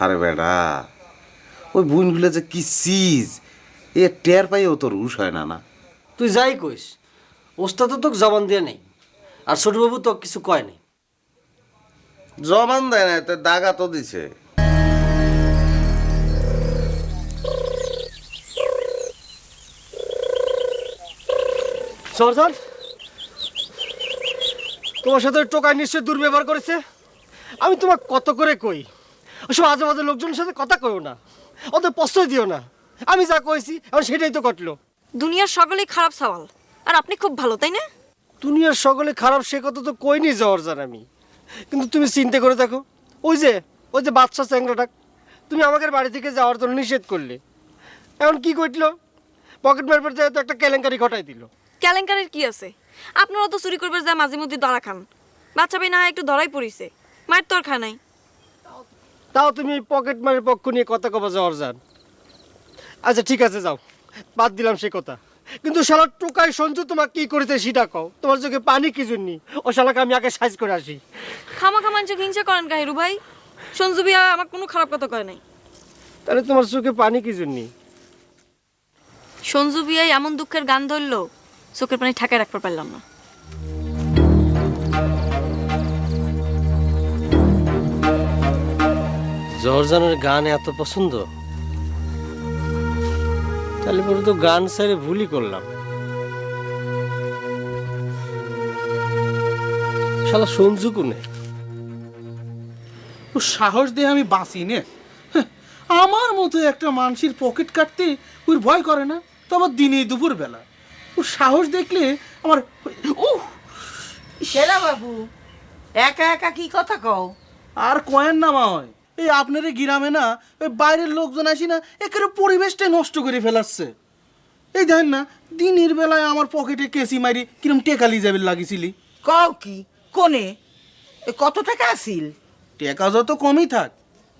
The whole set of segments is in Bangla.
আরে বেটা ওই বুনগুলো যে কি চিজ এ টের পাইও তোর হুশ হয় না না? তুই যাই কইস ওস্তাদ তো তোকে জবান দিয়ে নেই আর ছোটবাবু তো কিছু কয় নাই। জবান দেয় না তো দাগা তো দিছে। সরজন তোমার সাথে টোকাই নিশ্চয় দুর্ব্যবহার করেছে? আমি তোমার কত করে কই? ওসব আজে বাজে লোকজনের সাথে কথা কইও না। ওদের প্রশ্রয় দিও না। আমি যা কইছি এখন সেটাই তো কটলো দুনিয়ার সকলেই খারাপ সওয়াল। আর আপনি খুব ভালো তাই না? দুনিয়ার সকলে খারাপ সে কথা তো কইনি জর্জার আমি। কিন্তু তুমি চিন্তা করে দেখো ওই যে ওই যে বাচ্চা চ্যাংরাটা তুমি আমাকে বাড়ি থেকে যাওয়ার জন্য নিষেধ করলে। এখন কি করল পকেট মারবার যায় তো একটা কেলেঙ্কারি ঘটাই দিল। কেলেঙ্কারের কি আছে? আপনারা তো চুরি করবার যায় মাঝে মধ্যে ধরা খান। বাচ্চা ভাই না হয় একটু ধরাই পড়িছে। মায়ের তোর খায় নাই। তাও তুমি পকেট মারের পক্ষ নিয়ে কথা কবা যান আচ্ছা ঠিক আছে যাও। বাদ দিলাম সে কথা। কিন্তু শালা টোকাই সঞ্জু তোমার কি করেছে সেটা কও। তোমার চোখে পানি কি জন্য? ও শালাকে আমি আগে সাইজ করে আসি। খামা খামান চোখ হিংসা করেন কাহিরু ভাই? সঞ্জু বিয়া আমার কোনো খারাপ কথা কয় নাই। তাহলে তোমার চোখে পানি কি জন্য? সঞ্জু বিয়াই এমন দুঃখের গান ধরলো চোখের পানি ঠাকায় রাখতে পারলাম না। জর্জানের গান এত পছন্দ? তাহলে পরে তো গান ছেড়ে ভুলই করলাম। শালা সঞ্জু কুনে? ও সাহস দিয়ে আমি বাঁচি নে। হ্যাঁ, আমার মতো একটা মানুষের পকেট কাটতে ওর ভয় করে না তো আবার দিনে দুপুর বেলা ও সাহস দেখলে আমার উহ! সেরা বাবু একা একা কি কথা কও? আর কয়েন না হয়। এই আপনার এই গ্রামে না ওই বাইরের লোকজন আসি না একেবারে পরিবেশটাই নষ্ট করে ফেলাচ্ছে। এই দেখেন না দিনের বেলায় আমার পকেটে কেসি মারি কিরম টেকালি যাবে লাগিছিলি? কও কি? কোনে? এ কত টাকা আসিল টেকা যত কমই থাক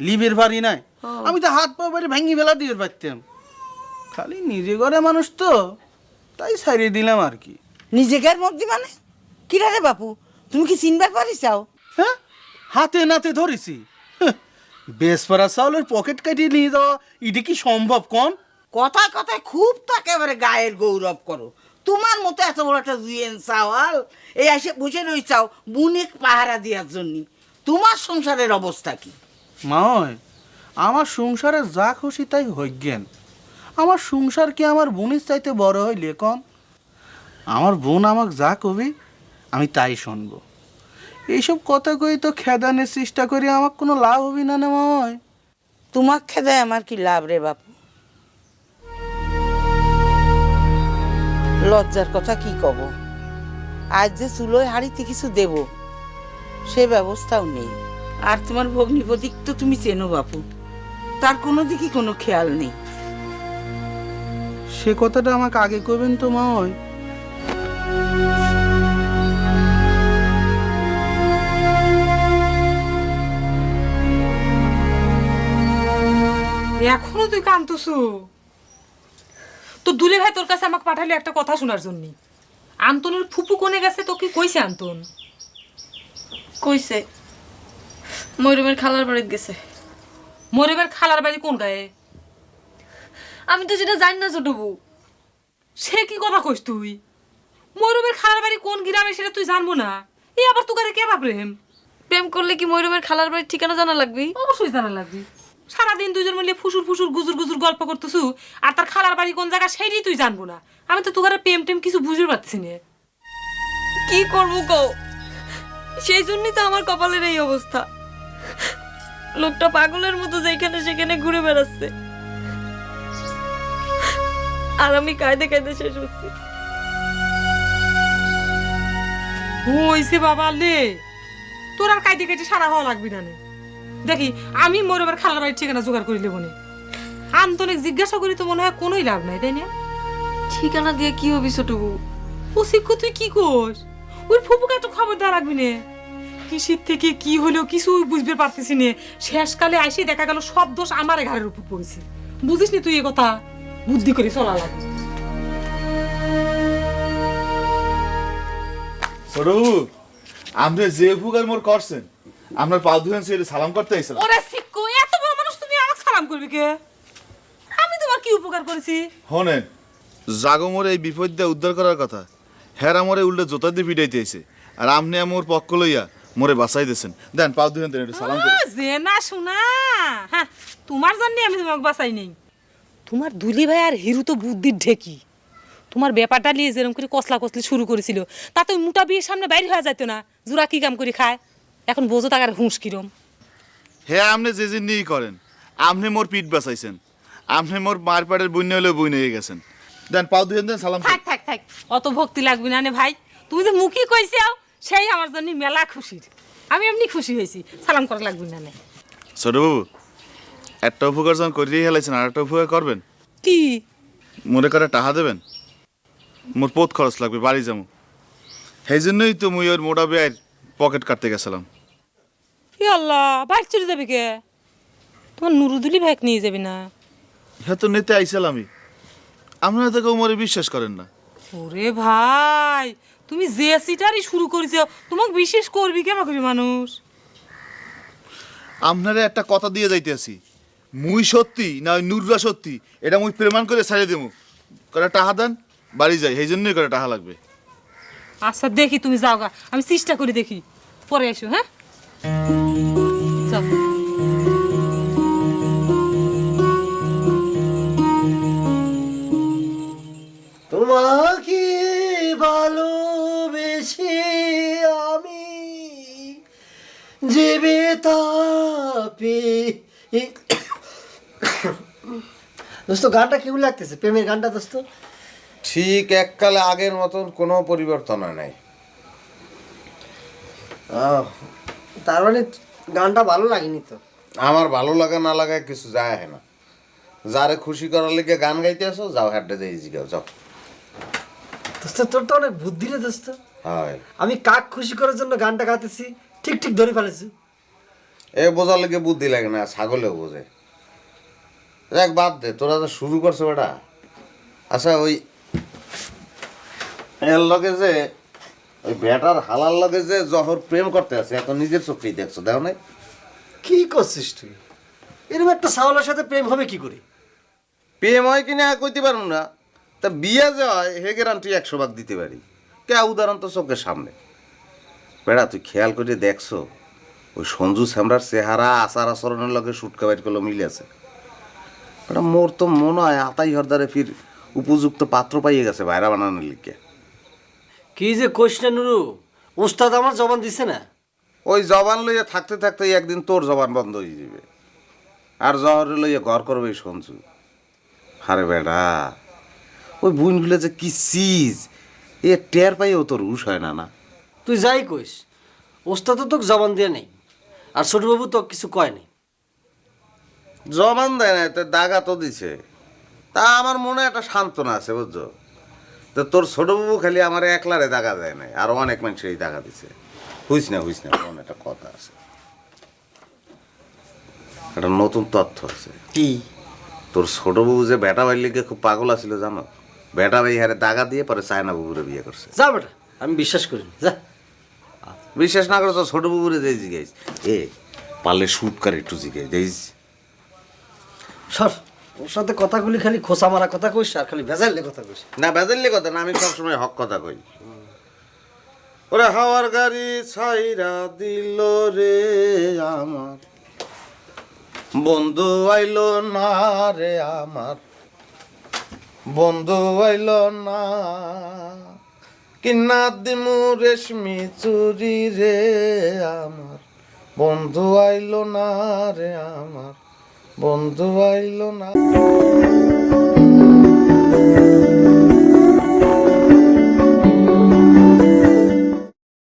লিভের ভারী নাই। আমি তো হাত পা বাড়ি ভেঙে ফেলা দিয়ে পারতাম। খালি নিজে ঘরে মানুষ তো তাই সারিয়ে দিলাম আর কি। নিজেকার মধ্যে মানে? কিরা রে বাপু তুমি কি চিনবার পারিসাও হ্যাঁ? হাতে নাতে ধরেছি। বেসপাড়া চাউলের পকেট কাটিয়ে নিয়ে যাওয়া এটা কি সম্ভব কন? কথায় কথায় খুব তো একেবারে গায়ের গৌরব করো। তোমার মতো এত বড় একটা জুয়েন চাওয়াল এই এসে বসে রইছাও বুনেক পাহারা দেওয়ার জন্য। তোমার সংসারের অবস্থা কি? মায় আমার সংসারে যা খুশি তাই হইজ্ঞান। আমার সংসার কি আমার বোনের চাইতে বড় হইলে কন? আমার বোন আমাকে যা কবি আমি তাই শুনব। এইসব কথা কই তো খেদানের চেষ্টা করি আমার কোনো লাভ হবি না না মায় তোমার খেদায় আমার কি লাভ রে বাপু? লজ্জার কথা কি কব? আজ যে চুলোয় হাড়িতে কিছু দেব সে ব্যবস্থাও নেই। আর তোমার ভগ্নিপতিক তো তুমি চেনো বাপু তার কোনো দিকে কোনো খেয়াল নেই। সে কথাটা আমাকে আগে করবেন তো মায় এখনও তুই কান্দছু তো দুলে ভাই তোর কাছে আমাকে পাঠালি একটা কথা শোনার জন্য। আন্তনের ফুপু কোনে গেছে তো কি কইছে আন্তন? কইছে। ময়ূরমের খালার বাড়িতে গেছে। মরেবের খালার বাড়ি কোন গায়ে? আমি তো সেটা জানি না ছোটবু সে কি কথা কইস তুই? মরুবের খালার বাড়ি কোন গ্রামে সেটা তুই জানব না? এই আবার তোকারে কে প্রেম প্রেম করলে কি ময়ূরমের খালার বাড়ির ঠিকানা জানা লাগবি? অবশ্যই জানা লাগবে। সারাদিন দুজন মিলে ফুসুর ফুসুর গুজুর গুজুর গল্প করতেছু আর তার খালার বাড়ি কোন জায়গা সেইটাই তুই জানব না। আমি তো তোকারে প্রেম টেম কিছু বুঝতে পারছি না। কি করব কও? সেই জন্যই তো আমার কপালের এই অবস্থা। লোকটা পাগলের মতো যেখানে সেখানে ঘুরে বেড়াচ্ছে। আর আমি কায়দে কায়দে শেষ হচ্ছি। হইছে বাবা লে। তোর আর কায়দে কাইতে সারা হওয়া লাগবি না নে। দেখি আমি মরবার খালার বাড়ির ঠিকানা জোগাড় করে নেব আন্তনিক জিজ্ঞাসা করি তো মনে হয় কোনোই লাভ নাই তাই না? ঠিকানা দিয়ে কি হবি ছোটবু ও শিক্ষু তুই কি কর ওই ফুপুকে একটু খবর দেওয়া রাখবি নে। কিসের থেকে কি হলো কিছু বুঝতে পারতেছি নে। শেষকালে আইসে দেখা গেল সব দোষ আমার ঘাড়ের উপর পড়েছে। বুঝিস নি তুই এ কথা? বুদ্ধি করে চলা লাগবে। ছোটবু আপনি যে ফুকার মোর করছেন আপনার পা ধুয়েন সালাম করতে আইছিলাম। ওরে শিক্ষু এত বড় মানুষ তুমি আমাকে সালাম করবি কে? আমি তোমার কি উপকার করেছি? হনেন জাগমোর এই বিপদ দিয়ে উদ্ধার করার কথা। হেরা মোরে উল্টে জোতা দিয়ে পিটাইতে আইছে। আর আপনি আমার পক্ষ লইয়া মোরে বাঁচাই দিয়েছেন। দেন পাও দিবেন দেন একটু সালাম করি। যে না শোনা হ্যাঁ তোমার জন্য আমি তোমাকে বাঁচাই নেই। তোমার দুলি ভাই আর হিরু তো বুদ্ধির ঢেকি। তোমার ব্যাপারটা নিয়ে যেরকম করে কসলা কসলি শুরু করেছিল তাতে ওই মোটা বিয়ের সামনে বাইরে হয়ে যেত না। জোরা কি কাম করে খায়? এখন বোঝো টাকার হুঁশ কিরম। হে আপনি যে যে নিয়ে করেন আপনি মোর পিঠ বাঁচাইছেন। আপনি মোর মার পেটের বইনে হলেও বই নিয়ে গেছেন। দেন পাও দিবেন দেন সালাম। থাক থাক থাক। অত ভক্তি লাগবে না নে ভাই। তুমি যে মুখই কইছাও সেই আমার জন্য মেলা খুশির। আমি এমনি খুশি হয়েছি। সালাম করা লাগবে না নে। ছোট বাবু একটা উপকার যখন করিয়ে হেলাইছেন আর একটা উপকার করবেন? কি? মনে করে টাহা দেবেন? মোর পথ খরচ লাগবে বাড়ি যাব। সেই জন্যই তো মুই ওর মোটা বেয়ের পকেট কাটতে গেছিলাম। ই আল্লাহ বাড়ি চলে যাবে কে? তোমার নুরুদুলি ভাইক নিয়ে যাবে না? হ্যাঁ তো নিতে আইসাল আমি। আপনারা তো কেউ মরে বিশ্বাস করেন না। ওরে ভাই তুমি যে সিটারই শুরু করেছ তোমাকে বিশেষ করবি কেমন করবি মানুষ? আপনারে একটা কথা দিয়ে যাইতে আছি। মুই সত্যি না ওই নুররা সত্যি এটা মুই প্রমাণ করে ছাড়িয়ে দেবো। করে টাহা দেন? বাড়ি যাই সেই জন্যই করে টাহা লাগবে। আচ্ছা দেখি তুমি যাও গা আমি চেষ্টা করে দেখি। পরে এসো হ্যাঁ? তোমাকে ভালোবেসে আমি যেবে তাপে দোস্ত গানটা কেমন লাগতেছে? প্রেমের গানটা দোস্ত? ঠিক এককালে আগের মতন কোনো পরিবর্তন নাই। আহ, তার মানে গানটা ভালো লাগেনি তো? আমার ভালো লাগা না লাগায় কিছু যায় হয় না। যারে খুশি করার লেগে গান গাইতে আসো যাও হ্যাডে যাই জিগাও যাও দোস্ত তোর তো অনেক বুদ্ধি রে দোস্ত। হয়। আমি কাক খুশি করার জন্য গানটা গাইতেছি ঠিক ঠিক ধরে ফেলেছি। এ বোঝার লেগে বুদ্ধি লাগে না ছাগলেও বোঝে। দেখ বাদ দে তোরা তো শুরু করছে বেটা। আচ্ছা ওই এর লগে যে ওই বেটার হালার লগে যে জহর প্রেম করতে আছে এখন নিজের চোখেই দেখছ দেখো নাই? কি করছিস তুই? এরকম একটা সাওয়ালের সাথে প্রেম হবে কি করে? প্রেম হয় কিনা কইতে পারব না। তা বিয়ে যে হয় হে গ্যারান্টি একশো ভাগ দিতে পারি। কে উদাহরণ তো চোখের সামনে। বেড়া তুই খেয়াল করে দেখছ ওই সঞ্জু শ্যামরার চেহারা আচার আচরণের লগে সুটকা বাইর করল মিলে আছে। বেটা মোর তো মনে হয় আতাই হরদারে ফির উপযুক্ত পাত্র পাইয়ে গেছে বাইরা বানানোর লিখে কি যে কোষ না নুরু? ওস্তাদ আমার জবান দিছে না। ওই জবান লইয়া থাকতে থাকতে একদিন তোর জবান বন্ধ হয়ে যাবে। আর জহর লইয়া ঘর করবে সঞ্জু আরে বেটা ওই বুনগুলো যে কি সিজ এ টের পাইও তোর উস হয় না না? তুই যাই কইস ওস্তাদ তো তোকে জবান দিয়ে নেই আর ছোটবাবু তোকে কিছু কয় নাই। জবান দেয় না তো দাগা তো দিছে। তা আমার মনে একটা সান্ত্বনা আছে বুঝছ? তো তোর ছোট বাবু খালি আমার একলারে দেখা দেয় নাই আর অনেক মানুষেরই দেখা দিছে। হুইস না হুইস না মনে একটা কথা আছে। একটা নতুন তথ্য আছে। কি? তোর ছোট বাবু যে বেটা ভাই লিগে খুব পাগল আছিল জানো? বেটা ভাই হারে দাগা দিয়ে পরে চায়না বাবুরে বিয়ে করছে। যা বেটা আমি বিশ্বাস করি না। যা। বিশ্বাস না করে তো ছোট বাবুরে যাই জিগাইস এ পারলে শুট করে একটু জিগাই যাইস সর। ওর সাথে কথাগুলি খালি খোসা মারা কথা কইস আর খালি ভেজাইলে কথা কইস। না বেজাল্লি কথা না, আমি সবসময় হক কথা কই। ওরে হাওয়ার গাড়ি ছাইরা দিল রে আমার। বন্ধু আইলো না রে আমার। বন্ধু আইলো না। কিনা দিমু রেশমি চুরি রে আমার। বন্ধু আইলো না রে আমার। বন্ধু আইল না।